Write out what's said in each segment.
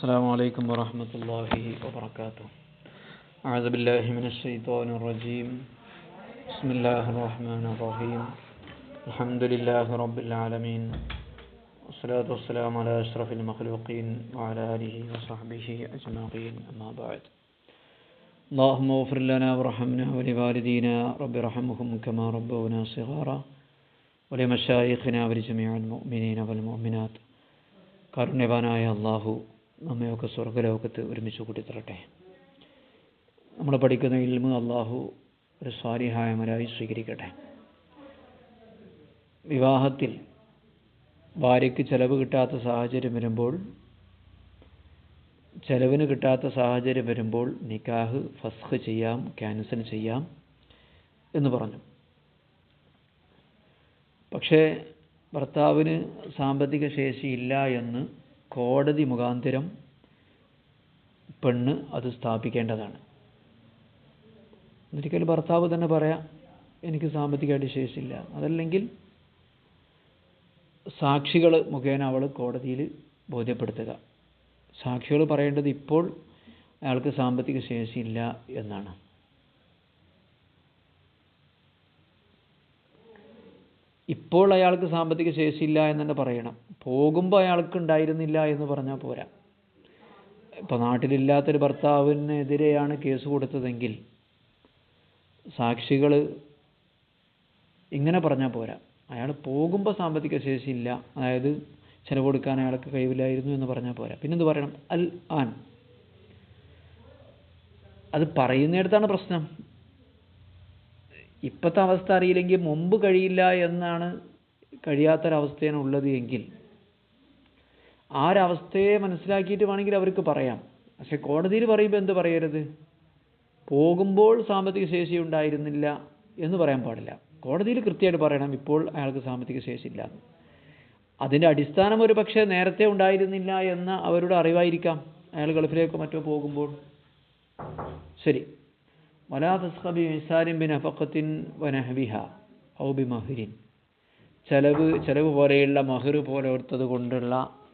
السلام عليكم ورحمة الله وبركاته أعوذ بالله من الشيطان الرجيم بسم الله الرحمن الرحيم الحمد لله رب العالمين والصلاة والسلام على أشرف المخلوقين وعلى آله وصحبه أجمعين أما بعد اللهم اغفر لنا وارحمنا ولوالدينا رب ارحمهم كما ربونا صغارا ولمشايخنا ولجميع المؤمنين والمؤمنات കാരുണ്യവാനായ അള്ളാഹു നമ്മയൊക്കെ സ്വർഗലോകത്ത് ഒരുമിച്ച് കൂട്ടിത്തരട്ടെ നമ്മൾ പഠിക്കുന്ന ഇൽമ് അള്ളാഹു ഒരു സ്വാരിഹായമരായി സ്വീകരിക്കട്ടെ. വിവാഹത്തിൽ ഭാര്യയ്ക്ക് ചെലവ് കിട്ടാത്ത സാഹചര്യം വരുമ്പോൾ ചെലവിന് കിട്ടാത്ത സാഹചര്യം വരുമ്പോൾ നിക്കാഹ് ഫസ്ഖ് ചെയ്യാം ക്യാൻസൽ ചെയ്യാം എന്ന് പറഞ്ഞു. പക്ഷേ ഭർത്താവിന് സാമ്പത്തിക ശേഷിയില്ല എന്ന് കോടതി മുഖാന്തരം പെണ്ണ് അത് സ്ഥാപിക്കേണ്ടതാണ്. ഒരിക്കൽ ഭർത്താവ് തന്നെ പറയാം എനിക്ക് സാമ്പത്തികമായിട്ട് ശേഷിയില്ല. അതല്ലെങ്കിൽ സാക്ഷികൾ മുഖേന അവൾ കോടതിയിൽ ബോധ്യപ്പെടുത്തുക. സാക്ഷികൾ പറയേണ്ടത് ഇപ്പോൾ അയാൾക്ക് സാമ്പത്തിക ശേഷിയില്ല എന്നാണ്. ഇപ്പോൾ അയാൾക്ക് സാമ്പത്തിക ശേഷിയില്ല എന്ന് തന്നെ പറയണം. പോകുമ്പോൾ അയാൾക്ക് ഉണ്ടായിരുന്നില്ല എന്ന് പറഞ്ഞാൽ പോരാ. ഇപ്പോൾ നാട്ടിലില്ലാത്തൊരു ഭർത്താവിനെതിരെയാണ് കേസ് കൊടുത്തതെങ്കിൽ സാക്ഷികൾ ഇങ്ങനെ പറഞ്ഞാൽ പോരാ. അയാൾ പോകുമ്പോൾ സാമ്പത്തിക ശേഷിയില്ല. അതായത് ചിലവ് കൊടുക്കാൻ അയാൾക്ക് കഴിവില്ലായിരുന്നു എന്ന് പറഞ്ഞാൽ പോരാ. പിന്നെന്ത് പറയണം? അൽ ആൻ അത് പറയുന്നിടത്താണ് പ്രശ്നം. ഇപ്പോഴത്തെ അവസ്ഥ അറിയില്ലെങ്കിൽ മുമ്പ് കഴിയില്ല എന്നാണ് കഴിയാത്തൊരവസ്ഥയാണ് ഉള്ളത് എങ്കിൽ ആ ഒരവസ്ഥയെ മനസ്സിലാക്കിയിട്ട് വേണമെങ്കിൽ അവർക്ക് പറയാം. പക്ഷെ കോടതിയിൽ പറയുമ്പോൾ എന്ത് പറയരുത്? പോകുമ്പോൾ സാമ്പത്തിക ശേഷി ഉണ്ടായിരുന്നില്ല എന്ന് പറയാൻ പാടില്ല. കോടതിയിൽ കൃത്യമായിട്ട് പറയണം ഇപ്പോൾ അയാൾക്ക് സാമ്പത്തിക ശേഷി ഇല്ല. അതിന്റെ അടിസ്ഥാനം ഒരു പക്ഷേ നേരത്തെ ഉണ്ടായിരുന്നില്ല എന്ന അവരുടെ അറിവായിരിക്കാം. അയാൾ ഗൾഫിലേക്കോ മറ്റോ പോകുമ്പോൾ. ശരി. വലാ അഫക്കത്തിൻ വനഹവിഹ ഔ ബി മഹിരിൻ ചെലവ് ചെലവ് പോലെയുള്ള മഹർ പോലെ ഓർത്തത് കൊണ്ടുള്ള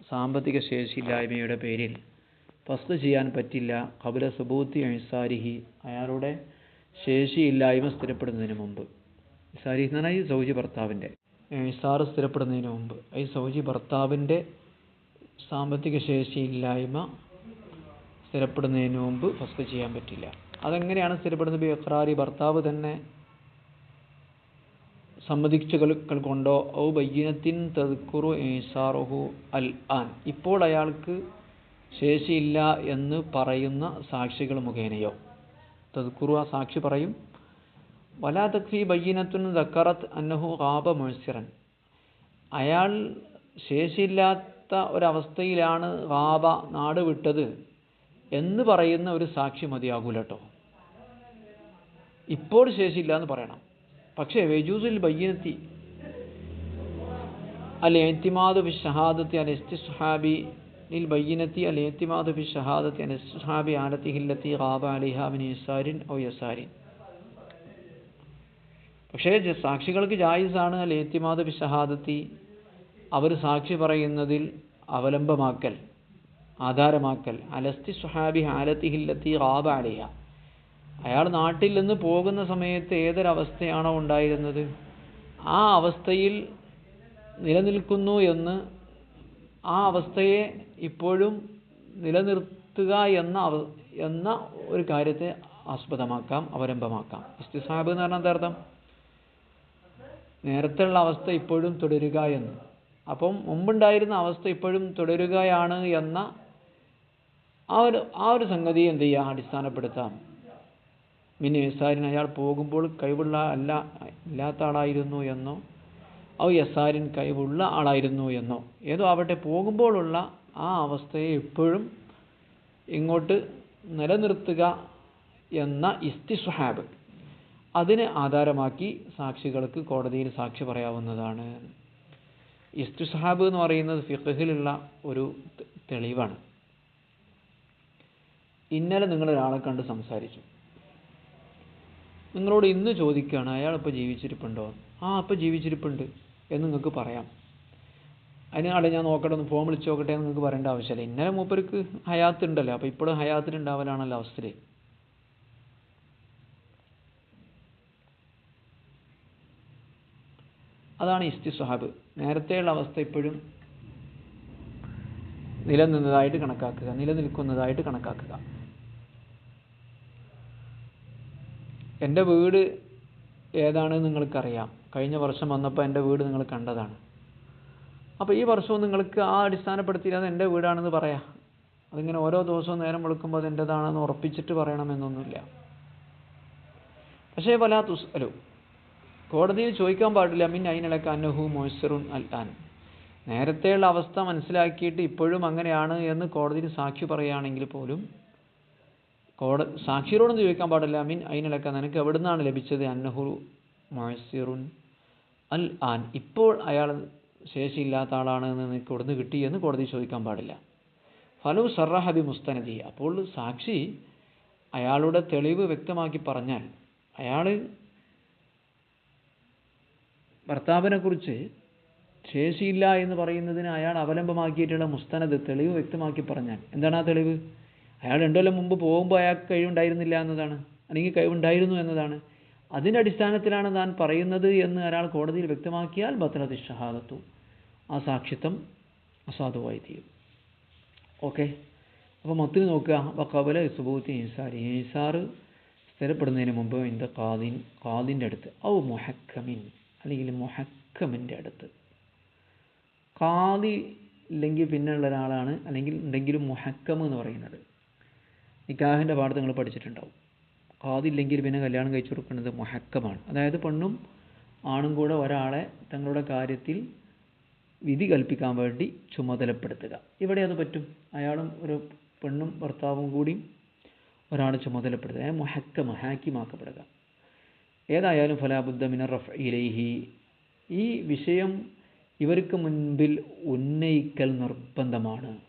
സാമ്പത്തിക ശേഷിയില്ലായ്മയുടെ പേരിൽ ഫസ്റ്റ് ചെയ്യാൻ പറ്റില്ല. കബല സുബൂത്തി അനുസാരിഹി അയാളുടെ ശേഷിയില്ലായ്മ സ്ഥിരപ്പെടുന്നതിന് മുമ്പ്. ഇസാരി എന്ന് പറഞ്ഞാൽ ഈ സൗജി ഭർത്താവിന്റെ. ഇസാറ് സ്ഥിരപ്പെടുന്നതിന് മുമ്പ്. ഈ സൗജി ഭർത്താവിന്റെ സാമ്പത്തിക ശേഷിയില്ലായ്മ സ്ഥിരപ്പെടുന്നതിന് മുമ്പ് ഫസ്റ്റ് ചെയ്യാൻ പറ്റില്ല. അതെങ്ങനെയാണ് സ്ഥിരപ്പെടുന്നത്? ബിഖറാരി ഭർത്താവ് തന്നെ സമ്മതിച്ചുകൾ കൊണ്ടോ? ഔ ബയ്യനത്തിൻ തെക്കുറു ഈസാറുഹു അൽ ആൻ. ഇപ്പോൾ അയാൾക്ക് ശേഷിയില്ല എന്ന് പറയുന്ന സാക്ഷികൾ മുഖേനയോ? തെക്കുറു ആ സാക്ഷി പറയും വലാ തക്ഫി ബയ്യനത്തുൻ ദക്കറത്ത് അന്നഹു ഖാബ മുഴ്സിറൻ അയാൾ ശേഷിയില്ലാത്ത ഒരവസ്ഥയിലാണ് കാബ നാട് വിട്ടത്. എന്ന് പറയുന്ന ഒരു സാക്ഷി മതിയാകൂല കേട്ടോ ഇപ്പോൾ ശേഷിയില്ല എന്ന് പറയണം. പക്ഷേ വെജൂസിൽ ബയ്യനത്തി അൽ എത്തിമാദ് ബി ഷഹാദത്തി അൽ ഇസ്തിസ്ഹാബി നിൽ ബയ്യനത്തി അൽ എത്തിമാദ് ഫി ഷഹാദത്തി അൽ ഇസ്തിസ്ഹാബി ആലത്തി ഹില്ലത്തി ഖാബ അലിഹാബിൻ യസാരിൻ ഓ യസാരിൻ. പക്ഷേ സാക്ഷികൾക്ക് ജായിസാണ് അൽ എത്തിമാദ് ബി ഷഹാദത്തി. അവർ സാക്ഷി പറയുന്നതിൽ അവലംബമാക്കൽ. ആധാരമാക്കൽ. അലസ്തി സുഹാബി ഹാലത്തി ഹില്ലത്തി റാബ അലിയ അയാൾ നാട്ടിൽ നിന്ന് പോകുന്ന സമയത്ത് ഏതൊരവസ്ഥയാണോ ഉണ്ടായിരുന്നത്? ആ അവസ്ഥയിൽ നിലനിൽക്കുന്നു എന്ന് ആ അവസ്ഥയെ ഇപ്പോഴും നിലനിർത്തുക എന്ന എന്ന ഒരു കാര്യത്തെ ആസ്പദമാക്കാം അവലംബമാക്കാം. ഇസ്തിസാബ് എന്ന് പറഞ്ഞാൽ എന്താർത്ഥം നേരത്തെയുള്ള അവസ്ഥ ഇപ്പോഴും തുടരുക എന്ന്. അപ്പം മുമ്പുണ്ടായിരുന്ന അവസ്ഥ ഇപ്പോഴും തുടരുകയാണ് എന്ന ആ ഒരു ആ ഒരു സംഗതി എന്ത് ചെയ്യുക അടിസ്ഥാനപ്പെടുത്താം. മിനി യസാരിൻ അയാൾ പോകുമ്പോൾ കഴിവുള്ള അല്ല ഇല്ലാത്ത ആളായിരുന്നു എന്നോ ഔ യസാരിൻ കഴിവുള്ള ആളായിരുന്നു എന്നോ ഏതോ അവിടെ പോകുമ്പോഴുള്ള ആ അവസ്ഥയെ എപ്പോഴും ഇങ്ങോട്ട് നിലനിർത്തുക എന്ന ഇസ്തിസ്ഹാബ് അതിനെ ആധാരമാക്കി സാക്ഷികൾക്ക് കോടതിയിൽ സാക്ഷി പറയാവുന്നതാണ്. ഇസ്തുസഹാബ് എന്ന് പറയുന്നത് ഫിഖഹിലുള്ള ഒരു തെളിവാണ്. ഇന്നലെ നിങ്ങൾ ഒരാളെ കണ്ട് സംസാരിച്ചു. നിങ്ങളോട് ഇന്ന് ചോദിക്കുകയാണ് അയാൾ ഇപ്പോൾ ജീവിച്ചിരിപ്പുണ്ടോ? ആ അപ്പോൾ ജീവിച്ചിരിപ്പുണ്ട് എന്ന് നിങ്ങൾക്ക് പറയാം. അതിനാളെ ഞാൻ നോക്കട്ടെ ഒന്ന് ഫോൺ വിളിച്ച് നോക്കട്ടെ എന്ന് നിങ്ങൾക്ക് പറയേണ്ട ആവശ്യമില്ല. ഇന്നലെ മൂപ്പർക്ക് ഹയാത്ത് ഉണ്ടല്ലോ അപ്പോൾ ഇപ്പോഴും ഹയാത്തിലുണ്ടാവലാണല്ലോ അവസ്ഥയിൽ അതാണ് ഇസ്തി സുഹാബ് നേരത്തെയുള്ള അവസ്ഥ ഇപ്പോഴും നിലനിന്നതായിട്ട് കണക്കാക്കുക നിലനിൽക്കുന്നതായിട്ട് കണക്കാക്കുക. എന്റെ വീട് ഏതാണെന്ന് നിങ്ങൾക്കറിയാം. കഴിഞ്ഞ വർഷം വന്നപ്പോൾ എന്റെ വീട് നിങ്ങൾ കണ്ടതാണ്. അപ്പോൾ ഈ വർഷവും നിങ്ങൾക്ക് ആ അടിസ്ഥാനപ്പെടുത്തി അത് എന്റെ വീടാണെന്ന് പറയാം. അതിങ്ങനെ ഓരോ ദിവസവും നേരം വെളുക്കുമ്പോൾ അത് എന്റെതാണെന്ന് ഉറപ്പിച്ചിട്ട് പറയണമെന്നൊന്നുമില്ല. പക്ഷേ വലാ തുസ്അലു കോടതിയിൽ ചോദിക്കാൻ പാടില്ല. മിൻ അയിനലക്ക അന്നഹു മൊയ്സറുൻ അൽ ആൻ നേരത്തെയുള്ള അവസ്ഥ മനസ്സിലാക്കിയിട്ട് ഇപ്പോഴും അങ്ങനെയാണ് എന്ന് കോടതിയിൽ സാക്ഷി പറയുകയാണെങ്കിൽ പോലും കോട സാക്ഷിയോടൊന്നും ചോദിക്കാൻ പാടില്ല. മിൻ അയിനലക്ക നിനക്ക് എവിടെ നിന്നാണ് ലഭിച്ചത്? അന്നഹു മാസിറുൻ അൽ ആൻ. ഇപ്പോൾ അയാൾ ശേഷിയില്ലാത്ത ആളാണ് എന്ന് നിനക്ക് ഇവിടുന്ന് കിട്ടി എന്ന് കോടതി ചോദിക്കാൻ പാടില്ല. ഫലു സർറഹബി മുസ്തനദി. അപ്പോൾ സാക്ഷി അയാളുടെ തെളിവ് വ്യക്തമാക്കി പറഞ്ഞാൽ അയാൾ ഭർത്താവിനെക്കുറിച്ച് ശേഷിയില്ല എന്ന് പറയുന്നതിന് അയാൾ അവലംബമാക്കിയിട്ടുള്ള മുസ്തനദ് തെളിവ് വ്യക്തമാക്കി പറഞ്ഞാൽ എന്താണ് ആ തെളിവ്? അയാൾ രണ്ടു കൊല്ലം മുമ്പ് പോകുമ്പോൾ അയാൾക്ക് കഴിവുണ്ടായിരുന്നില്ല എന്നതാണ്. അല്ലെങ്കിൽ കഴിവുണ്ടായിരുന്നു എന്നതാണ്. അതിന്റെ അടിസ്ഥാനത്തിലാണ് താൻ പറയുന്നത് എന്ന് ഒരാൾ കോടതിയിൽ വ്യക്തമാക്കിയാൽ ബത്തലത്തി ഷഹാദത്തു ആ സാക്ഷിത്വം അസാധുവായി തീരും. ഓക്കെ? അപ്പോൾ മത്തിന് നോക്കുക. വക്കബല സുബൂത്തി ഇൻസാരി. ഇൻസാർ സ്ഥിരപ്പെടുന്നതിന് മുമ്പ് ഇന്ത കാദിൻ കാദിന്റെ അടുത്ത്. ഔ മൊഹക്കമിൻ. അല്ലെങ്കിൽ മൊഹക്കമിന്റെ അടുത്ത്. കാദി ഇല്ലെങ്കിൽ പിന്നെയുള്ള ഒരാളാണ്. അല്ലെങ്കിൽ ഉണ്ടെങ്കിലും മുഹക്കം എന്ന് പറയുന്നത്. നിക്കാഹിന്റെ പാഠത്ത് നിങ്ങൾ പഠിച്ചിട്ടുണ്ടാവും. കാതില്ലെങ്കിൽ പിന്നെ കല്യാണം കഴിച്ചു കൊടുക്കുന്നത് മുഹക്കമാണ്. അതായത് പെണ്ണും ആണും കൂടെ ഒരാളെ തങ്ങളുടെ കാര്യത്തിൽ വിധി കൽപ്പിക്കാൻ വേണ്ടി ചുമതലപ്പെടുത്തുക. ഇവിടെ അത് പറ്റും. അയാളും ഒരു പെണ്ണും ഭർത്താവും കൂടി ഒരാളെ ചുമതലപ്പെടുത്തുക. അതായത് മുഹക്കം ഹാക്കിമാക്കപ്പെടുക. ഏതായാലും ഫലാബുദ്ധ മിനർ റഫ് ഇലൈഹി. ഈ വിഷയം ഇവർക്ക് മുൻപിൽ ഉന്നയിക്കൽ നിർബന്ധമാണ്.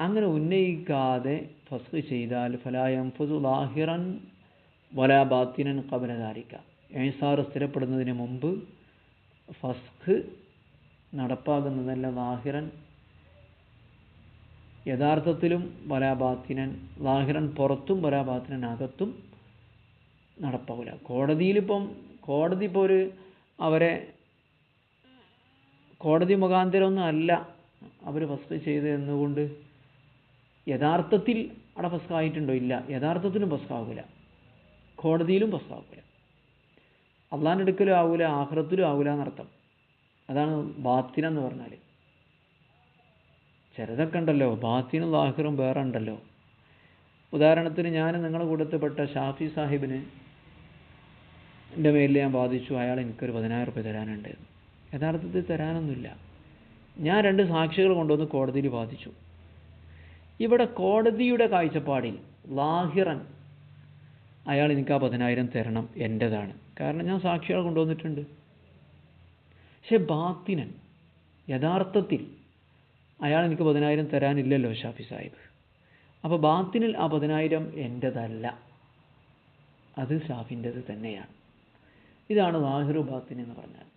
അങ്ങനെ ഉന്നയിക്കാതെ ഫസ്ഖ് ചെയ്താൽ ഫലായം ഫുസു ലാഹിറൻ വലാ ബാത്തിനൻ കബലധാരിക്ക ഏസാറ് സ്ഥിരപ്പെടുന്നതിന് മുമ്പ് ഫസ്ഖ് നടപ്പാകുന്നതല്ല ലാഹിറൻ. യഥാർത്ഥത്തിലും വലാബാത്തിനൻ ലാഹിറൻ പുറത്തും വലാബാത്തിനൻ അകത്തും നടപ്പാവില്ല. കോടതിയിലിപ്പം കോടതി ഇപ്പോൾ ഒരു അവരെ കോടതി മുഖാന്തരമൊന്നും അല്ല അവർ ഫസ്റ്റ് ചെയ്ത് എന്നുകൊണ്ട് യഥാർത്ഥത്തിൽ അവിടെ ഫസ്റ്റ് ഇല്ല? യഥാർത്ഥത്തിലും ഫസ്റ്റ് കോടതിയിലും ഫസ്റ്റ് ആവില്ല അള്ളാന്റെ അടുക്കലും ആവില്ല ആഹ്റത്തിലും ആവില്ല എന്നർത്ഥം. അതാണ് ബാത്തിന എന്ന് പറഞ്ഞാൽ ചിലതൊക്കെ ഉണ്ടല്ലോ. ബാത്തിനും ലാഹിറും വേറെ ഉണ്ടല്ലോ. ഉദാഹരണത്തിന് ഞാൻ നിങ്ങളുടെ കൂട്ടത്തിൽപ്പെട്ട ഷാഫി സാഹിബിന് എന്റെ മേലിൽ ഞാൻ ബാധിച്ചു അയാൾ എനിക്കൊരു പതിനായിരം റുപ്യ തരാനുണ്ട്. യഥാർത്ഥത്തിൽ തരാനൊന്നുമില്ല. ഞാൻ രണ്ട് സാക്ഷികൾ കൊണ്ടുവന്ന് കോടതിയിൽ ബാധിച്ചു ഇവിടെ കോടതിയുടെ കാഴ്ചപ്പാടിൽ ലാഹിറൻ അയാൾ എനിക്ക് ആ പതിനായിരം തരണം എന്റെതാണ് കാരണം ഞാൻ സാക്ഷികളെ കൊണ്ടുവന്നിട്ടുണ്ട്. പക്ഷെ ബാത്തിനൻ യഥാർത്ഥത്തിൽ അയാൾ എനിക്ക് പതിനായിരം തരാനില്ലല്ലോ ഷാഫി സാഹിബ്. അപ്പോൾ ബാത്തിനിൽ ആ പതിനായിരം എന്റെതല്ല അത് ഷാഫിന്റെത് തന്നെയാണ്. ഇതാണ് ലാഹിറു ബാത്തിൻ എന്ന് പറഞ്ഞാൽ.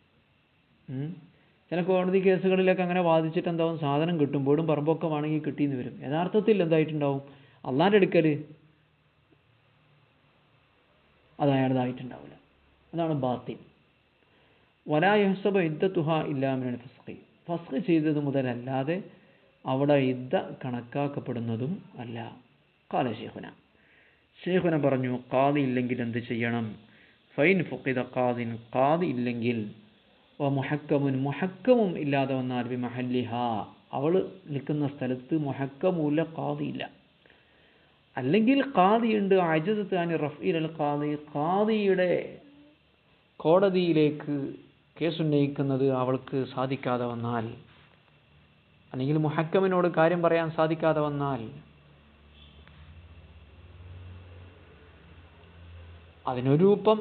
ചില കോടതി കേസുകളിലൊക്കെ അങ്ങനെ വാദിച്ചിട്ട് എന്താവും? സാധനം കിട്ടുമ്പോഴും പറമ്പൊക്കെ വേണമെങ്കിൽ കിട്ടിയെന്ന് വരും. യഥാർത്ഥത്തിൽ എന്തായിട്ടുണ്ടാവും? അള്ളാന്റെ എടുക്കൽ അത് അയാളതായിട്ടുണ്ടാവില്ല അതാണ് ബാത്തിൻ. യുദ്ധ ഇദ്ദത്തുഹ ഇല്ലാമിനാണ് ഫസ്ഖി. ഫസ്ഖ് ചെയ്തത് മുതലല്ലാതെ അവിടെ ഇദ്ദ കണക്കാക്കപ്പെടുന്നതും അല്ല. കാല ഷേഖുന ഷേഖുന പറഞ്ഞു കാതി ഇല്ലെങ്കിൽ എന്ത് ചെയ്യണം? ഫൈൻ ഫുക്കിത കാതിൻ കാതി ഇല്ലെങ്കിൽ മുഹക്കമുൻ മുഹക്കമും ഇല്ലാതെ വന്നാൽ ബി മഹല്ലിഹ. അവൾ നിൽക്കുന്ന സ്ഥലത്ത് മുഹക്കമൂല കാതിയില്ല അല്ലെങ്കിൽ കാതിയുണ്ട് അനി റഫീൽ അൽ കാതി കാതിയുടെ കോടതിയിലേക്ക് കേസുന്നയിക്കുന്നത് അവൾക്ക് സാധിക്കാതെ വന്നാൽ അല്ലെങ്കിൽ മുഹക്കമിനോട് കാര്യം പറയാൻ സാധിക്കാതെ വന്നാൽ അതിനൊരു രൂപം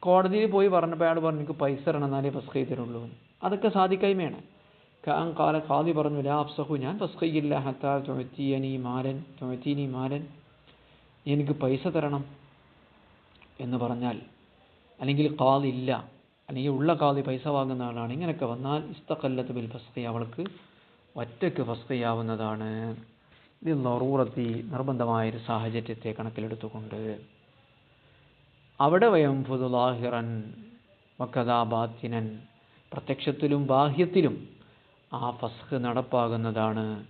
കോടതിയിൽ പോയി പറഞ്ഞപ്പോൾ അയാൾ പറഞ്ഞു എനിക്ക് പൈസ തരണം എന്നാലേ ഫസ്ഖ് തരുള്ളൂ അതൊക്കെ സാധിക്കായ്മയാണ്. കാൻ കാല ഖാദി പറഞ്ഞു ലാ അഫ്സഹു ഞാൻ ഫസ്ഖ് ചെയ്യില്ല. ഹത്താ തുഴത്തീയനി മാലൻ തുഴത്തീനി മാലൻ എനിക്ക് പൈസ തരണം. എന്ന് പറഞ്ഞാൽ അല്ലെങ്കിൽ കാതില്ല അല്ലെങ്കിൽ ഉള്ള കാതി പൈസ വാങ്ങുന്ന ആളാണ്. ഇങ്ങനെയൊക്കെ വന്നാൽ ഇസ്തഖല്ലത്ത് ബിൽ ഫസ്ഖി അവൾക്ക് ഒറ്റയ്ക്ക് ഫസ്ഖ് ചെയ്യാവുന്നതാണ്. ഇത് നറൂറത്തി നിർബന്ധമായൊരു സാഹചര്യത്തെ കണക്കിലെടുത്തുകൊണ്ട് അവിടെ വയം ഫുദുലാഹിറൻ വക്കഥാബാത്തിനൻ പ്രത്യക്ഷത്തിലും ബാഹ്യത്തിലും ആ ഫസ്ഖ് നടപ്പാകുന്നതാണ്.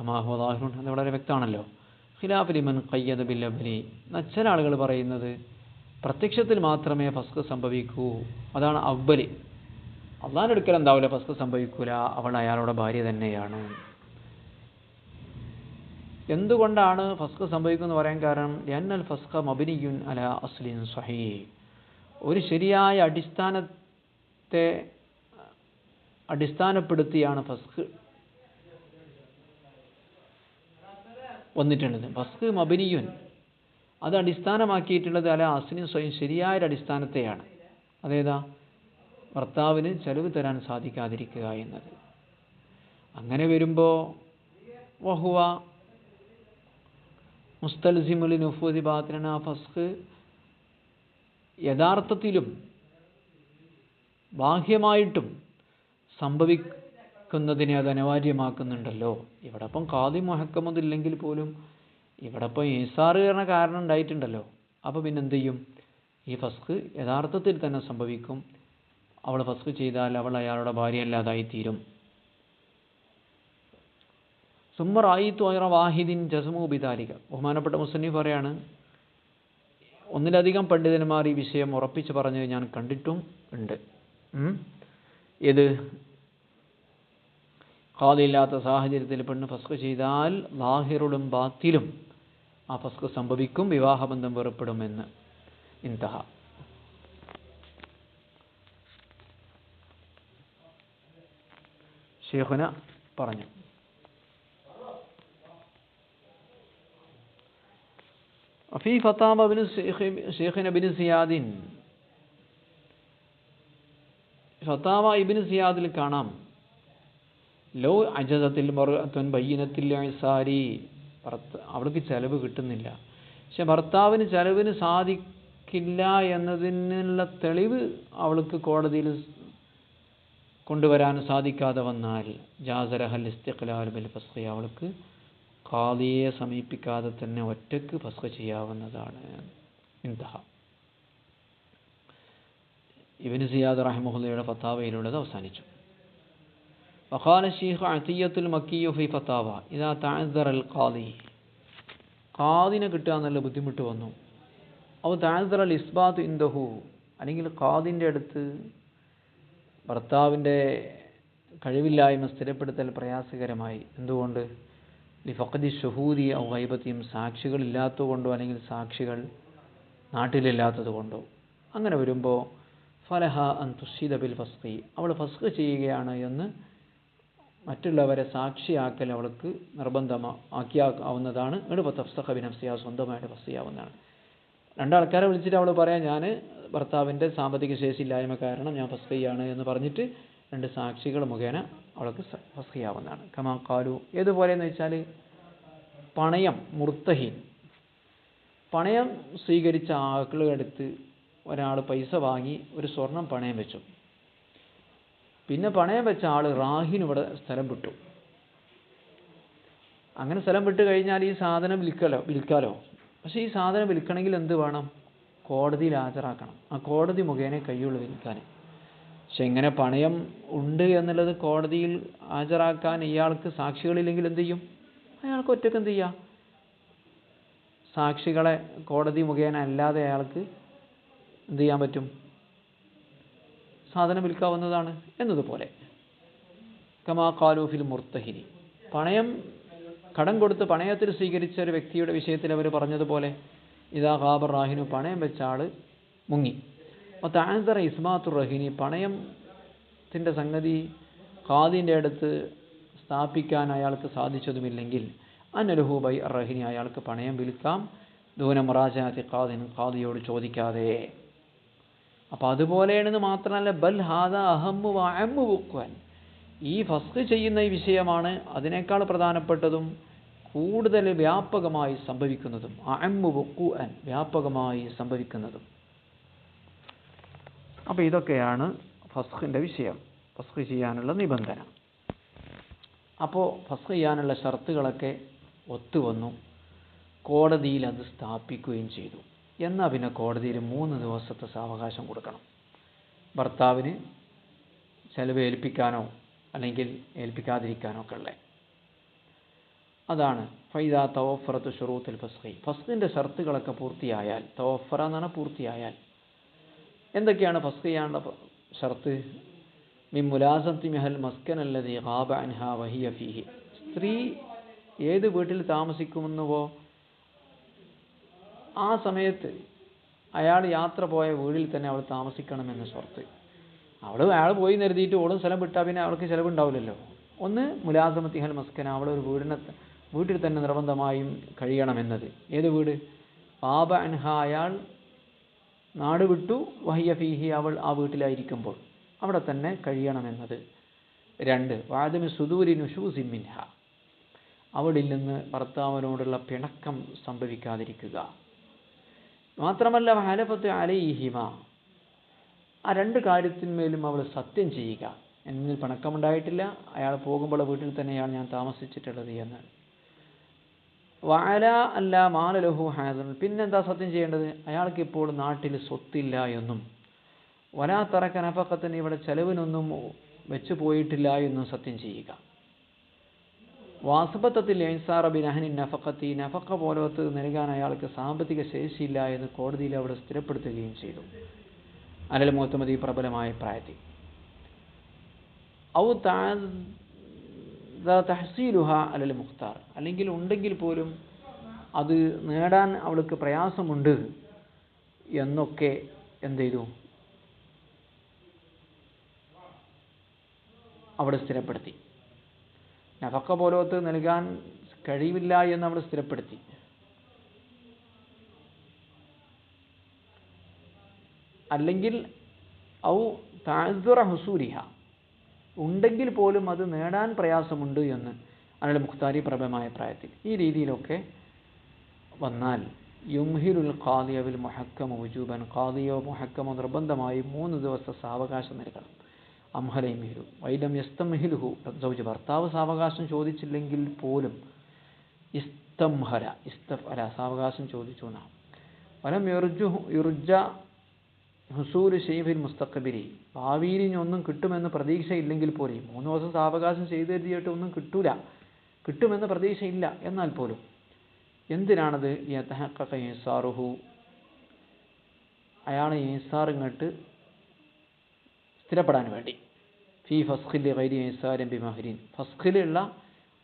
കമാഹുദാഹിറുൻ അത് വളരെ വ്യക്തമാണല്ലോ. ഖിലാഫിലിമൻ കയ്യദ് ബില്ലബലി ചില ആളുകൾ പറയുന്നത് പ്രത്യക്ഷത്തിൽ മാത്രമേ ഫസ്ഖ് സംഭവിക്കൂ. അതാണ് അവബലി അള്ളാൻ എടുക്കൽ എന്താവില്ല ഫസ്ഖ് സംഭവിക്കൂല. അവൾ അയാളുടെ ഭാര്യ തന്നെയാണ്. എന്തുകൊണ്ടാണ് ഫസ്ഖ് സംഭവിക്കുന്നത് പറയാൻ കാരണം ലന്നൽ ഫസ്ഖ മബിനിയുൻ അല അസ്ലിൻ സഹീ ഒരു ശരിയായ അടിസ്ഥാനത്തെ അടിസ്ഥാനപ്പെടുത്തിയാണ് ഫസ്ഖ് വന്നിട്ടുള്ളത്. ഫസ്ഖ് മബിനിയുൻ അത് അടിസ്ഥാനമാക്കിയിട്ടുള്ളത് അല അസ്ലിൻ സ്വയം ശരിയായ ഒരു അടിസ്ഥാനത്തെയാണ്. അതേതാ? ഭർത്താവിന് ചെലവ് തരാൻ സാധിക്കാതിരിക്കുക എന്നത്. അങ്ങനെ വരുമ്പോൾ വഹുവ മുസ്തൽസിമുലി നുഫൂദി ബാത്തിന ഫസ്ഖ് യഥാർത്ഥത്തിലും ബാഹ്യമായിട്ടും സംഭവിക്കുന്നതിനെ അത് അനിവാര്യമാക്കുന്നുണ്ടല്ലോ. ഇവിടെ ഇപ്പം കാതി മുഹക്കമതില്ലെങ്കിൽ പോലും ഇവിടെ ഇപ്പം ഈസാറ് എന്ന കാരണം ഉണ്ടായിട്ടുണ്ടല്ലോ. അപ്പോൾ പിന്നെ എന്ത് ചെയ്യും? ഈ ഫസ്ഖ് യഥാർത്ഥത്തിൽ തന്നെ സംഭവിക്കും. അവൾ ഫസ്ഖ് ചെയ്താൽ അവൾ അയാളുടെ ഭാര്യ അല്ലാതായി സുമ്മറായിത്തു അയറ വാഹിദിൻ ജസമു ബിദാലിക ബഹുമാനപ്പെട്ട മുസ്ലിം പറയാണ് ഒന്നിലധികം പണ്ഡിതന്മാർ ഈ വിഷയം ഉറപ്പിച്ച് പറഞ്ഞത് ഞാൻ കണ്ടിട്ടും ഉണ്ട്. ഇത് കാതില്ലാത്ത സാഹചര്യത്തിൽ പെണ്ണ് ഫസ്ക് ചെയ്താൽ ലാഹിറുളും ബാത്തിലും ആ ഫസ്ക് സംഭവിക്കും വിവാഹബന്ധം വേർപ്പെടുമെന്ന് ഇന്തഹ ഷേഖുന പറഞ്ഞു. وفي فتاوى ابن الشيخ- شيخنا بن زياد ഫത്താവ ഇബിന് സിയാദിൽ കാണാം ലോ അജതത്തിൽ മറുഅത്തുൻ ബയ്യനത്തിൽ സാരി ഭർത്ത അവൾക്ക് ചെലവ് കിട്ടുന്നില്ല പക്ഷെ ഭർത്താവിന് ചെലവിന് സാധിക്കില്ല എന്നതിനുള്ള തെളിവ് അവൾക്ക് കോടതിയിൽ കൊണ്ടുവരാൻ സാധിക്കാതെ വന്നാൽ ജാസരഹൽ ഇസ്തിഖ്ലാൽ ബിൽ ഫസ്ഖി അവൾക്ക് ഖാദിയെ സമീപിക്കാതെ തന്നെ ഒറ്റക്ക് ഫസ്ഖ് ചെയ്യാവുന്നതാണ് ഇന്തഹ ഇബിന് സിയാദ് റഹ്മുല്ലയുടെ ഫത്താവയിലുള്ളത് അവസാനിച്ചു وقال الشيخ عطية المكي في فتاوى إذا تعذر القاضي ഖാദിനെ കിട്ടുക എന്നുള്ള ബുദ്ധിമുട്ട് വന്നു അവ താഴ്തറ ഇസ്ബാത്ത് ഇന്ദഹു അല്ലെങ്കിൽ ഖാദിൻ്റെ അടുത്ത് ഭർത്താവിൻ്റെ കഴിവില്ലായ്മ സ്ഥിരപ്പെടുത്തൽ പ്രയാസകരമായി എന്തുകൊണ്ട് ലി ഫഖദി ഷഹൂദി ഔ ഗൈബത്തിയും സാക്ഷികളില്ലാത്തത് കൊണ്ടോ അല്ലെങ്കിൽ സാക്ഷികൾ നാട്ടിലില്ലാത്തത് കൊണ്ടോ. അങ്ങനെ വരുമ്പോൾ ഫലഹ അൻ ബിൽ ഫസ്ഖി. അവൾ ഫസ്ഖ് ചെയ്യുകയാണ് എന്ന് മറ്റുള്ളവരെ സാക്ഷിയാക്കൽ അവൾക്ക് നിർബന്ധമാക്കിയാവുന്നതാണ് എടുപ്പ തഫ്സഖ ബിനഫ്സിയ സ്വന്തമായിട്ട് ഫസ്തിയാവുന്നതാണ് രണ്ടാൾക്കാരെ വിളിച്ചിട്ട് അവൾ പറയാം ഞാൻ ഭർത്താവിന്റെ സാമ്പത്തിക ശേഷി ഇല്ലായ്മ കാരണം ഞാൻ ഫസ്തിയാണ് എന്ന് പറഞ്ഞിട്ട് രണ്ട് സാക്ഷികൾ മുഖേന അവൾക്ക് ഫസ്ഹിയാവുന്നതാണ് കമാ കാലു ഏതുപോലെയെന്ന് വെച്ചാൽ പണയം മുർത്തഹീൻ. പണയം സ്വീകരിച്ച ആളുകളുടെ അടുത്ത് ഒരാൾ പൈസ വാങ്ങി ഒരു സ്വർണം പണയം വെച്ചു. പിന്നെ പണയം വെച്ച ആൾ റാഹിന് ഇവിടെ സ്ഥലം വിട്ടു. അങ്ങനെ സ്ഥലം വിട്ട് കഴിഞ്ഞാൽ ഈ സാധനം വിൽക്കലോ വിൽക്കാലോ? പക്ഷേ ഈ സാധനം വിൽക്കണമെങ്കിൽ എന്ത് വേണം? കോടതിയിൽ ഹാജരാക്കണം. ആ കോടതി മുഖേന കയ്യുള്ളൂ വിൽക്കാൻ പക്ഷെ ഇങ്ങനെ പണയം ഉണ്ട് എന്നുള്ളത് കോടതിയിൽ ഹാജരാക്കാൻ ഇയാൾക്ക് സാക്ഷികളില്ലെങ്കിൽ എന്ത് ചെയ്യും? അയാൾക്ക് ഒറ്റയ്ക്ക് എന്ത് ചെയ്യാം? സാക്ഷികളെ കോടതി മുഖേന അല്ലാതെ അയാൾക്ക് എന്ത് ചെയ്യാൻ പറ്റും? സാധനം വിൽക്കാവുന്നതാണ് എന്നതുപോലെ. കമാ കാലൂഫിൽ മുർത്തഹിനി. പണയം കടം കൊടുത്ത് പണയത്തിൽ സ്വീകരിച്ച ഒരു വ്യക്തിയുടെ വിഷയത്തിൽ അവർ പറഞ്ഞതുപോലെ ഇതാ ഖാബർ റാഹിനു പണയം വെച്ച ആൾ മുങ്ങി. അപ്പോൾ ഇസ്മാത്തു റഹിനി പണയത്തിന്റെ സംഗതി ഖാദിന്റെ അടുത്ത് സ്ഥാപിക്കാൻ അയാൾക്ക് സാധിച്ചതുമില്ലെങ്കിൽ അനലുഹു ബൈ റഹിനി അയാൾക്ക് പണയം വിൽക്കാം. ദൂന റാജാത്തി ഖാദിൻ ഖാദിയോട് ചോദിക്കാതെ. അപ്പം അതുപോലെയാണെന്ന് മാത്രമല്ല ബൽ ഹാദ അഹമ്മു അഹമ്മു ബുക്കുവാൻ ഈ ഫസ്ക് ചെയ്യുന്ന ഈ വിഷയമാണ് അതിനേക്കാൾ പ്രധാനപ്പെട്ടതും കൂടുതൽ വ്യാപകമായി സംഭവിക്കുന്നതും. അഹമ്മു ബുക്കുവാൻ വ്യാപകമായി സംഭവിക്കുന്നതും. അപ്പോൾ ഇതൊക്കെയാണ് ഫസ്ഖിന്റെ വിഷയം. ഫസ്ഖ് ചെയ്യാനുള്ള നിബന്ധന. അപ്പോൾ ഫസ്ഖ് ചെയ്യാനുള്ള ഷർത്തുകളൊക്കെ ഒത്തുവന്നു. കോടതിയിൽ അത് സ്ഥാപിക്കുകയും ചെയ്തു. എന്നാൽ പിന്നെ കോടതിയിൽ മൂന്ന് ദിവസത്തെ സാവകാശം കൊടുക്കണം. ഭർത്താവിന് ചെലവ് ഏൽപ്പിക്കാനോ അല്ലെങ്കിൽ ഏൽപ്പിക്കാതിരിക്കാനോ ഒക്കെ ഉള്ളത് അതാണ്. ഫൈദ തവഫറത്ത് ഷുറൂത്തുൽ ഫസ്ഖി. ഫസ്ഖിന്റെ ഷർത്തുകളൊക്കെ പൂർത്തിയായാൽ തവഫറ എന്നാണ് പൂർത്തിയായാൽ എന്തൊക്കെയാണ് ഫസ്ഖ് ചെയ്യാനുള്ള ഷർത്ത്? മിൻ മുലാസത്തി മെഹൽ മസ്കൻ അല്ലതി ഖാബ അൻഹ വഹിയ ഫീഹി. സ്ത്രീ ഏത് വീട്ടിൽ താമസിക്കുമെന്നുവോ ആ സമയത്ത് അയാൾ യാത്ര പോയ വീട്ടിൽ തന്നെ അവൾ താമസിക്കണമെന്ന് ഷർത്ത്. അവൾ അയാൾ പോയി നിരത്തിയിട്ട് ഓളും സ്ഥലം വിട്ടാൽ പിന്നെ അവൾക്ക് ചിലവുണ്ടാവില്ലല്ലോ. ഒന്ന് മുലാസമത്തിഹൽ മസ്കന അവൾ ഒരു വീടിനെ വീട്ടിൽ തന്നെ നിർബന്ധമായും കഴിയണമെന്നത്. ഏത് വീട്? പാപ അൻഹ അയാൾ നാട് വിട്ടു വഹിയ ഫീഹി അവൾ ആ വീട്ടിലായിരിക്കുമ്പോൾ. അവിടെ തന്നെ കഴിയണമെന്നത്. രണ്ട് വാദമി സുദൂരി നുഷൂസി മിൻഹ. അവളിൽ നിന്ന് ഭർത്താവിനോടുള്ള പിണക്കം സംഭവിക്കാതിരിക്കുക. മാത്രമല്ല ഹലഫത്ത് അലയിഹിമ ആ രണ്ട് കാര്യത്തിന്മേലും അവൾ സത്യം ചെയ്യുക. എന്നിൽ പിണക്കമുണ്ടായിട്ടില്ല. അയാൾ പോകുമ്പോൾ വീട്ടിൽ തന്നെയാണ് ഞാൻ താമസിച്ചിട്ടുള്ളത് എന്ന്. വാല അല്ല മാലലഹു ഹാദൻ പിന്നെന്താ സത്യം ചെയ്യേണ്ടത്? അയാൾക്ക് ഇപ്പോൾ നാട്ടിൽ സ്വത്തില്ല എന്നും. വലാ തറക്ക നഫക്കത്തിന് ഇവിടെ ചെലവിനൊന്നും വെച്ചു പോയിട്ടില്ല എന്നും സത്യം ചെയ്യുക. വാസുബത്തത്തിൽ എൻസാർ അഹനി നഫക്കത്തി നഫക്ക പോലത്ത് നൽകാൻ അയാൾക്ക് സാമ്പത്തിക ശേഷിയില്ല എന്ന് കോടതിയിൽ അവിടെ സ്ഥിരപ്പെടുത്തുകയും ചെയ്തു. അലൽ മുഹത്തമതി പ്രബലമായ പ്രായത്തിൽ. ഔ തഹസീലുഹ അലൽ മുഖ്താർ അല്ലെങ്കിൽ ഉണ്ടെങ്കിൽ പോലും അത് നേടാൻ അവൾക്ക് പ്രയാസമുണ്ട് എന്നൊക്കെ എന്ത് ചെയ്തു? അവിടെ സ്ഥിരപ്പെടുത്തി. നഫക്ക പോലത്ത് നൽകാൻ കഴിവില്ല എന്ന് അവിടെ സ്ഥിരപ്പെടുത്തി. അല്ലെങ്കിൽ ഔ താസുറ ഹുസൂരിഹ. ഉണ്ടെങ്കിൽ പോലും അത് നേടാൻ പ്രയാസമുണ്ട് എന്ന് അയാളുടെ മുഖ്താരി പ്രബലമായ പ്രായത്തിൽ. ഈ രീതിയിലൊക്കെ വന്നാൽ യുംഹിരുൽ ഖാദിയവിൽ മുഹക്കമ ഉജൂബൻ ഖാദിയോ മുഹക്കമോ നിർബന്ധമായി മൂന്ന് ദിവസത്തെ സാവകാശം നൽകണം. അംഹലൈമിഹിരു വൈലം യസ്തംഹിലുഹു. സൗജ് ഭർത്താവ് സാവകാശം ചോദിച്ചില്ലെങ്കിൽ പോലും ഇസ്തംഹല ഇസ്തഫല സാവകാശം ചോദിച്ചു എന്നാണ്. വലം യുർജു യുർജ ഹുസൂര് ഷെയ്ഫിൻ മുസ്തഖബിരി ഭാവിയിൽ ഇനി ഒന്നും കിട്ടുമെന്ന് പ്രതീക്ഷയില്ലെങ്കിൽ പോലും മൂന്ന് ദിവസം സാവകാശം ചെയ്തു കരുതിയിട്ട് ഒന്നും കിട്ടൂല. കിട്ടുമെന്ന് പ്രതീക്ഷയില്ല എന്നാൽ പോലും. എന്തിനാണത്? യതഹഖഖ ഈസാറുഹു അയാൾ ഇൻസാർ ഇങ്ങോട്ട് സ്ഥിരപ്പെടാൻ വേണ്ടി. ഫി ഫസ്ഖിൽ വൈരി ഇൻസാരൻ ബി മഹരീൻ ഫസ്ഖിലുള്ള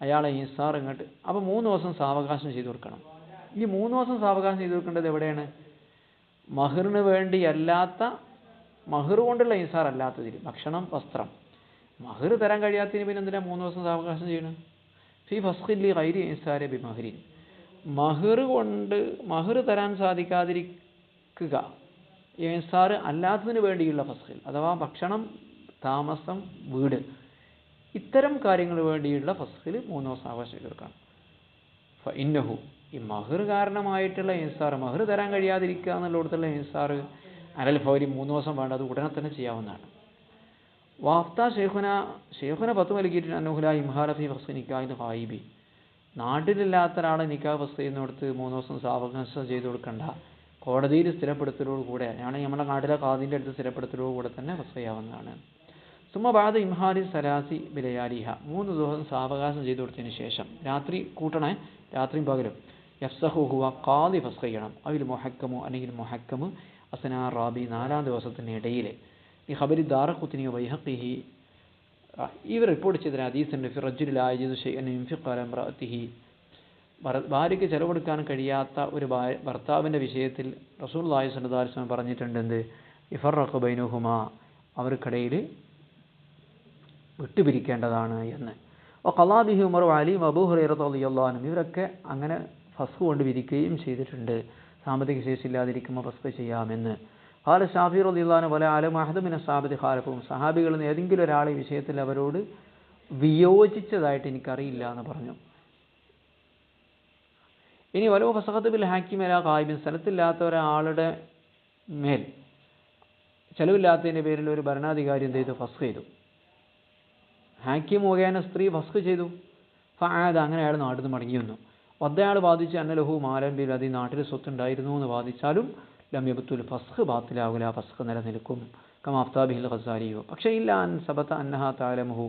അയാളെ ഈസാർ ഇങ്ങോട്ട് അപ്പോൾ മൂന്ന് ദിവസം സാവകാശം ചെയ്തു കൊടുക്കണം. ഈ മൂന്ന് ദിവസം സാവകാശം ചെയ്തു കൊടുക്കേണ്ടത് എവിടെയാണ്? മഹറിന് വേണ്ടി അല്ലാത്ത മഹർ കൊണ്ടുള്ള ഇൻസാർ അല്ലാത്തതിൽ ഭക്ഷണം വസ്ത്രം. മഹർ തരാൻ കഴിയാത്തതിന് പിന്നെ എന്തിനാ മൂന്ന് ദിവസം സാവകാശം ചെയ്യണം? ഫി ഫസ്ഖില്ലി ഗൈരി ഇൻസാരെ ബി മഹിരി മഹർ കൊണ്ട് മഹർ തരാൻ സാധിക്കാതിരിക്കുക ഇൻസാർ അല്ലാത്തതിന് വേണ്ടിയുള്ള ഫസ്ഖിൽ അഥവാ ഭക്ഷണം താമസം വീട് ഇത്തരം കാര്യങ്ങൾ വേണ്ടിയുള്ള ഫസ്ഖിൽ മൂന്ന് ദിവസം ആവശ്യം തീർക്കണം ഇന്നഹു ഈ മഹർ കാരണമായിട്ടുള്ള ഇൻസാർ മഹർ തരാൻ കഴിയാതിരിക്കുക എന്നുള്ളിടത്തുള്ള ഇൻസാർ അനൽ ഫൗരി മൂന്ന് ദിവസം വേണ്ട അത് ഉടനെ തന്നെ ചെയ്യാവുന്നതാണ്. വാഫ്ത ഷെയ്ഖുന ഷെയ്ഖുന പത്ത് നൽകിയിട്ടുണ്ട്. അനുഹുല ഇംഹാലഫി ഫസ് നിക്കാഹിന് ഹായിബി നാട്ടിലില്ലാത്ത ഒരാളെ നിക്കാഹ് ഫസ് ചെയ്യുന്നിടത്ത് മൂന്ന് ദിവസം സാവകാശം ചെയ്തു കൊടുക്കണ്ട. കോടതിയിൽ സ്ഥിരപ്പെടുത്തലോടുകൂടെ ഞാൻ നമ്മുടെ നാട്ടിലെ കാതിന്റെ അടുത്ത് സ്ഥിരപ്പെടുത്തലോടുകൂടെ തന്നെ ഫസ് ചെയ്യാവുന്നതാണ്. സുമ ബാദ ഇംഹാരി സലാസി ബിലയാലിഹ. മൂന്ന് ദിവസം സാവകാശം ചെയ്തു കൊടുത്തതിന് ശേഷം രാത്രി കൂട്ടണേ രാത്രിയും പകലും. യഫ്സഹു ഹുവ കാതി ഫസ് അതിൽ മൊഹക്കമോ അല്ലെങ്കിൽ മൊഹക്കമ് അസന റാബി നാലാം ദിവസത്തിനിടയിൽ ഈ ഖബരി ദാറഖുത്തിനിയോ വൈഹഖിഹി ഇവർ റിപ്പോർട്ട് ചെയ്ത ഹദീസുണ്ട് ഇംറഅത്തിഹി. ഭാര്യയ്ക്ക് ചെലവെടുക്കാൻ കഴിയാത്ത ഒരു ഭർത്താവിന്റെ വിഷയത്തിൽ റസൂൽ അലൈഹി വസല്ലം പറഞ്ഞിട്ടുണ്ട് എന്ത് ഇഫറഖു റഖുബൈനുഹുമ അവർക്കിടയിൽ വിട്ടുപിരിക്കേണ്ടതാണ് എന്ന്. അപ്പോൾ കലാബിഹി ഉമർ അലി അബൂ ഹുറൈറ റളിയല്ലാഹു അൻഹു. ഇവരൊക്കെ അങ്ങനെ ഫസ്ഖ് കൊണ്ട് വിധിക്കുകയും ചെയ്തിട്ടുണ്ട്. സാമ്പത്തിക ശേഷി ഇല്ലാതിരിക്കുമ്പോൾ ഫസ്ഖ് ചെയ്യാമെന്ന്. ഖാല ഷാഫി റളിയല്ലാഹു വല ആലം അഹദമിന സാബിദ് ഖാലഫും സഹാബികളിൽ നിന്ന് ഏതെങ്കിലും ഒരാൾ ഈ വിഷയത്തിൽ അവരോട് വിയോജിച്ചതായിട്ട് എനിക്കറിയില്ല എന്ന് പറഞ്ഞു. ഇനി വലോ ഫസഖത്ത് ബിൽ ഹാക്കിം അല ഖായിബിൻ സ്ഥലത്തില്ലാത്ത ഒരാളുടെ മേൽ ചെലവില്ലാത്തതിന്റെ പേരിൽ ഒരു ഭരണാധികാരി എന്ത് ചെയ്തു? ഫസ്ഖ് ചെയ്തു. ഹാക്കിം മുഖേന സ്ത്രീ ഫസ്ഖ് ചെയ്തു. ഫായത് അങ്ങനെ അയാൾ നാട്ടിൽ നിന്ന് മടങ്ങി വന്നു. ഒന്നയാൾ വാദിച്ച് അന്നലഹു മാലമ്പിൽ അത് ഈ നാട്ടിൽ സ്വത്തുണ്ടായിരുന്നു എന്ന് വാദിച്ചാലും ലമ്യബത്തുൽ ഫസ്ഖ് ബാത്തിലാവില്ല ഫസ്ഖ് നിലനിൽക്കും. കമാഫ്താബിഹിൽ ഹസാരിയോ പക്ഷേ ഇല്ല അൻ സബത്ത അന്നഹ താലമുഹു.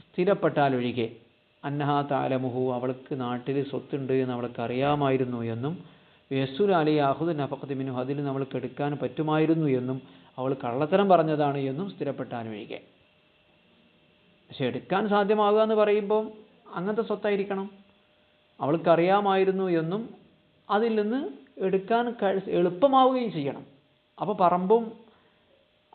സ്ഥിരപ്പെട്ടാൽ ഒഴികെ അന്നഹ താലമുഹു അവൾക്ക് നാട്ടിൽ സ്വത്തുണ്ട് എന്ന് അവൾക്ക് അറിയാമായിരുന്നു എന്നും യസുൽ അലി അഹുദ് നഫക്കത്ത് മിനു അതിൽ നമ്മൾ എടുക്കാൻ പറ്റുമായിരുന്നു എന്നും അവൾ കള്ളത്തരം പറഞ്ഞതാണ് എന്നും സ്ഥിരപ്പെട്ടാൽ ഒഴികെ. പക്ഷെ എടുക്കാൻ സാധ്യമാകുക എന്ന് പറയുമ്പോൾ അങ്ങനത്തെ സ്വത്തായിരിക്കണം. അവൾക്കറിയാമായിരുന്നു എന്നും അതിൽ നിന്ന് എടുക്കാൻ എളുപ്പമാവുകയും ചെയ്യണം. അപ്പോൾ പറമ്പും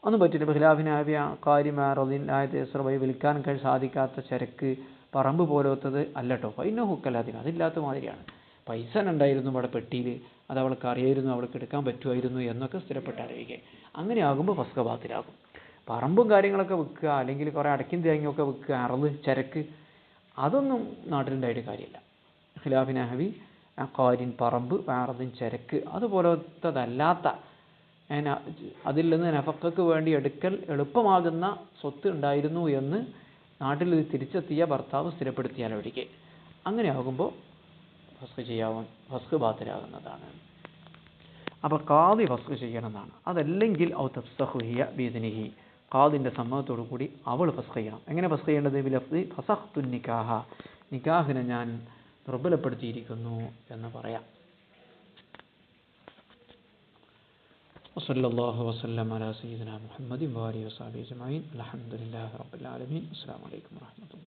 ഒന്നും പറ്റില്ല. ഇപ്പോൾ ഖിലാഫിനാവിയ കാര്യമാറതിൻ ആയതേശ്രവൈ വിൽക്കാൻ കഴി സാധിക്കാത്ത ചരക്ക് പറമ്പ് പോലത്തത് അല്ലട്ടോ. പൈന ഹുക്കല്ലാതിന് അതില്ലാത്ത മാതിരിയാണ്. പൈസ ഉണ്ടായിരുന്നു അവിടെ പെട്ടിയിൽ അത് അവൾക്ക് അറിയായിരുന്നു അവൾക്ക് എടുക്കാൻ പറ്റുമായിരുന്നു എന്നൊക്കെ സ്ഥിരപ്പെട്ട് അറിയിക്കുക അങ്ങനെ ആകുമ്പോൾ ഫസ്കബാത്തിലാകും പറമ്പും കാര്യങ്ങളൊക്കെ വിൽക്കുക അല്ലെങ്കിൽ കുറേ അടക്കിൻ തേങ്ങയൊക്കെ വിൽക്കുക അറവ് ചരക്ക് അതൊന്നും നാട്ടിലുണ്ടായിട്ട് കാര്യമില്ല ഖിലാഫിൻ അഹവി അക്കാരിൻ പറമ്പ് വാറദിൻ ചരക്ക് അതുപോലത്തതല്ലാത്ത അതിൽ നിന്ന് നഫക്കക്ക് വേണ്ടി എടുക്കൽ എളുപ്പമാകുന്ന സ്വത്ത് ഉണ്ടായിരുന്നു എന്ന് നാട്ടിൽ തിരിച്ചെത്തിയ ഭർത്താവ് സ്ഥിരപ്പെടുത്തിയാൽ ഒഴികെ. അങ്ങനെ ആകുമ്പോൾ ഫസ്ക് ചെയ്യാവും ഫസ്ക് ബാത്തിലാകുന്നതാണ്. അപ്പോൾ കാതി ഫസ്ക് ചെയ്യണമെന്നാണ്. അതല്ലെങ്കിൽ ഔ തഫ്സഹുഹിയ ബീദിനിഹി കാതിന്റെ സമ്മതത്തോടു കൂടി അവൾ ഫസ്ക് ചെയ്യണം. എങ്ങനെ ഫസ്ക് ചെയ്യേണ്ടത്? ബിലഫ്ദി ഫസഖ്തു നിക്കാഹ നിക്കാഹിനെ ഞാൻ ദുർബലപ്പെടുത്തിയിരിക്കുന്നു എന്ന് പറയാം وصلى الله وسلم على سيدنا محمد وآله وصحبه أجمعين الحمد لله رب العالمين السلام عليكم ورحمة الله